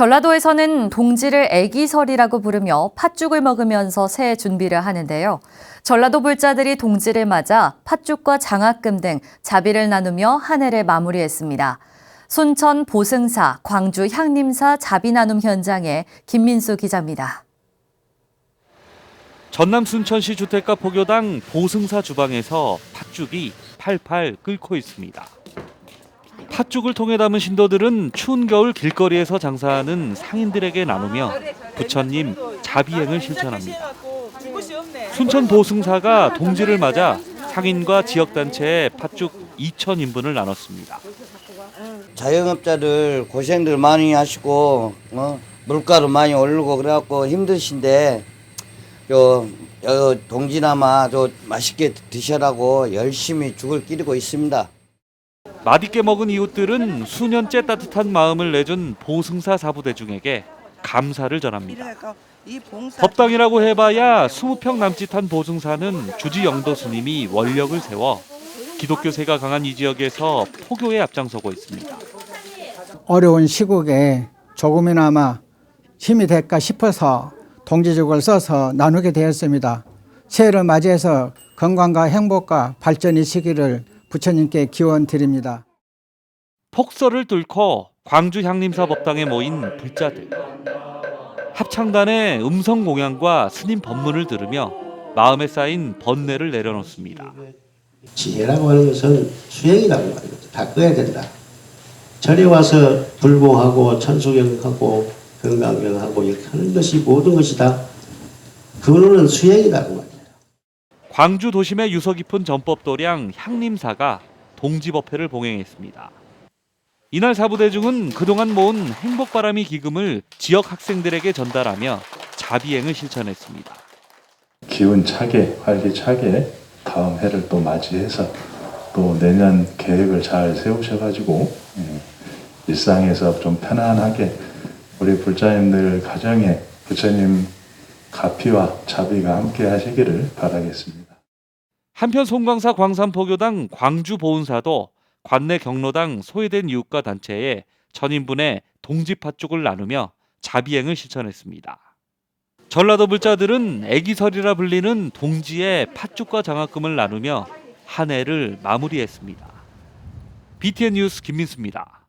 전라도에서는 동지를 애기설이라고 부르며 팥죽을 먹으면서 새해 준비를 하는데요. 전라도 불자들이 동지를 맞아 팥죽과 장학금 등 자비를 나누며 한 해를 마무리했습니다. 순천 보승사, 광주 향림사 자비 나눔 현장에 김민수 기자입니다. 전남 순천시 주택가 포교당 보승사 주방에서 팥죽이 팔팔 끓고 있습니다. 팥죽을 통해 담은 신도들은 추운 겨울 길거리에서 장사하는 상인들에게 나누며 부처님 자비행을 실천합니다. 순천 보승사가 동지를 맞아 상인과 지역단체에 팥죽 2,000인분을 나눴습니다. 자영업자들 고생들 많이 하시고 어? 물가도 많이 오르고 그래갖고 힘드신데 요, 요 동지나마 저 맛있게 드셔라고 열심히 죽을 끼리고 있습니다. 맛있게 먹은 이웃들은 수년째 따뜻한 마음을 내준 보승사 사부대 중에게 감사를 전합니다. 법당이라고 해봐야 20평 남짓한 보승사는 주지 영도 스님이 원력을 세워 기독교세가 강한 이 지역에서 포교에 앞장서고 있습니다. 어려운 시국에 조금이나마 힘이 될까 싶어서 동지죽을 써서 나누게 되었습니다. 새해를 맞이해서 건강과 행복과 발전이 시기를 부처님께 기원 드립니다. 폭설을 뚫고 광주 향림사 법당에 모인 불자들. 합창단의 음성 공양과 스님 법문을 들으며 마음에 쌓인 번뇌를 내려놓습니다. 지혜라고 하는 것은 수행이라고 하는 거죠. 다 꺼야 된다. 절에 와서 불공하고 천수경하고 건강경하고 이렇게 하는 것이 모든 것이 다 그거는 수행이라고 말이에요. 광주 도심의 유서 깊은 전법도량 향림사가 동지법회를 봉행했습니다. 이날 사부대중은 그동안 모은 행복바람이 기금을 지역 학생들에게 전달하며 자비행을 실천했습니다. 기운 차게 활기차게 다음 해를 또 맞이해서 또 내년 계획을 잘 세우셔가지고 예, 일상에서 좀 편안하게 우리 불자님들 가정에 부처님 가피와 자비가 함께 하시기를 바라겠습니다. 한편 송광사 광산포교당 광주 보은사도 관내 경로당 소외된 이웃과 단체에 전인분의 동지 팥죽을 나누며 자비행을 실천했습니다. 전라도 불자들은 애기설이라 불리는 동지의 팥죽과 장학금을 나누며 한 해를 마무리했습니다. BTN 뉴스 김민수입니다.